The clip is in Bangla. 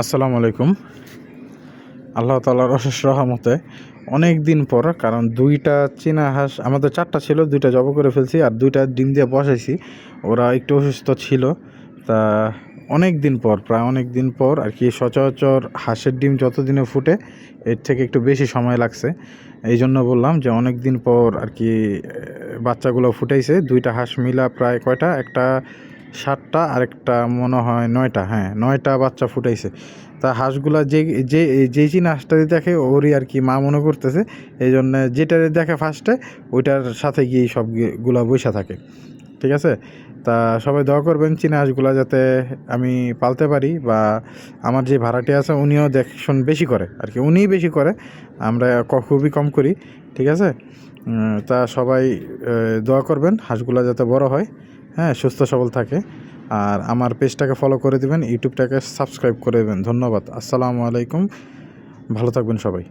আসসালামু আলাইকুম। আল্লাহ তালার অশেষ রহমতে অনেক দিন পর, কারণ দুইটা চীনা হাঁস, আমাদের চারটা ছিল, দুইটা জব করে ফেলছি আর দুইটা ডিম দিয়ে বসাইছি। ওরা একটু অসুস্থ ছিল। তা অনেক দিন পর, প্রায় অনেক দিন পর আর কি সচরাচর হাঁসের ডিম যত দিনে ফুটে, এর থেকে একটু বেশি সময় লাগছে। এই জন্য বললাম যে অনেক দিন পর আর কি বাচ্চাগুলো ফুটাইছে। দুইটা হাঁস মিলা প্রায় কয়টা? একটা সাতটা, আরেকটা মনে হয় নয়টা হ্যাঁ নয়টা বাচ্চা ফুটাইছে। তা হাঁসগুলা যে যে যেই চিনা হাঁসটারে দেখে, ওরই আর কি মা মনে করতেছে এই জন্য যেটারে দেখে ফার্স্টে ওইটার সাথে গিয়ে সবগুলা বৈশা থাকে। ঠিক আছে? তা সবাই দোয়া করবেন চীনা হাঁসগুলা যাতে আমি পালতে পারি বা আমার যে ভাড়াটি আছে, উনিও দেখশন বেশি করে, আর কি উনিই বেশি করে, আমরা খুবই কম করি। ঠিক আছে? তা সবাই দোয়া করবেন হাঁসগুলা যাতে বড় হয়। হ্যাঁ সুস্থ সবল থাকে। আর আমার পেজটাকে ফলো করে দিবেন, ইউটিউবটাকে সাবস্ক্রাইব করে দেবেন। ধন্যবাদ। আসসালামু আলাইকুম। ভালো থাকবেন সবাই।